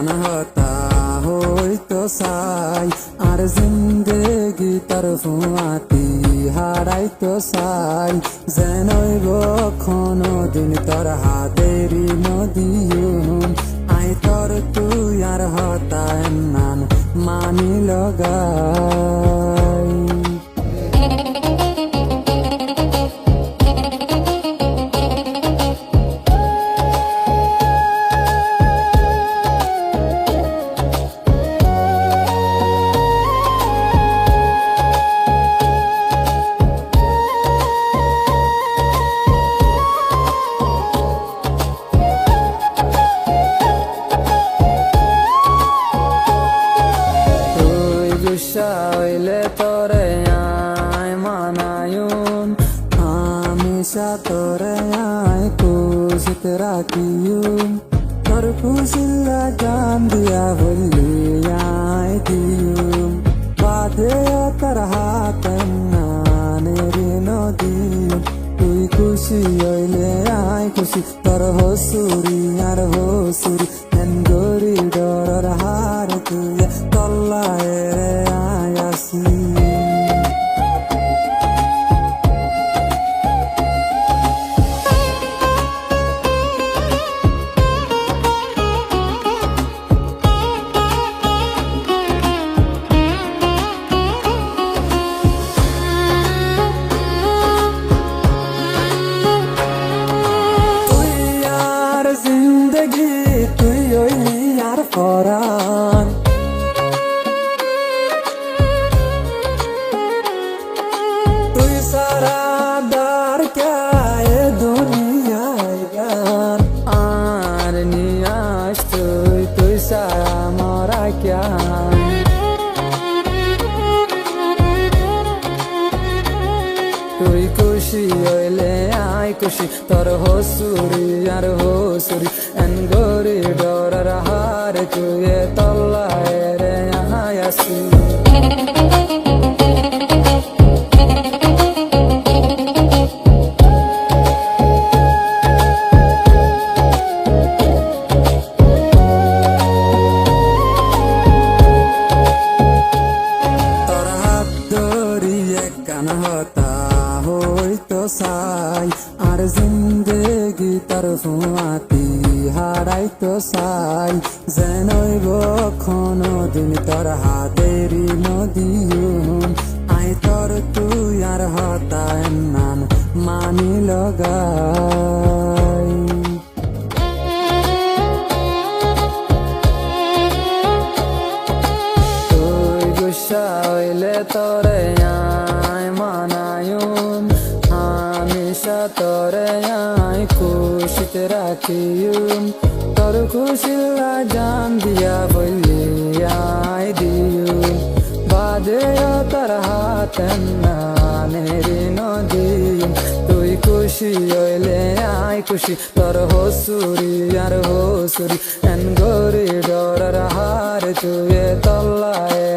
কান হতা হইতো চাই আর জিন্দেগি তার ফুয়াতি হারাইতো চাই যেনইব কোনো দিন তোর হাতেরি নদীয়ুম আই তোর তুই আর হতা নান মানি লগাই আমি তোরে আয় কুশিত রাখিয়ুন তোর খুশিল্লা জান দিয়া বললি আয় দিয়ুম বাদে তোর হাত নানের নদী তুই খুশি হইলে আয় খুশি তোর জিন্দগি তুই ওই আর ফরান তুই সারা দার কে দুনিয়ায় গান। আর নিয়াস তুই তুই সারা মরা ক্যা তুই খুশি হইলে আয় খুশি, তোর হসুরি আর হসুরি এন গরি ডরার হার তুই তল্লায় রে আসি কান হতা হইতো চাই আর জিন্দেগি তার ফুয়াতি হারাইতো চাই যেনইব কোনো দিন তোর আই তোর তুই আর হতা নান মানি লগাই। তোরে আমি তোরে আয় খুশিত রাখিয়ুন তোর খুশিল্লা জান দিয়া বললি আয় দিয়ুন বাদে তোর হাত নানের নদীন তুই খুশি হইলে আয় খুশি, তোর হসুরি আর হসুরি। এন গরি ডরার হার তুই তল্লায়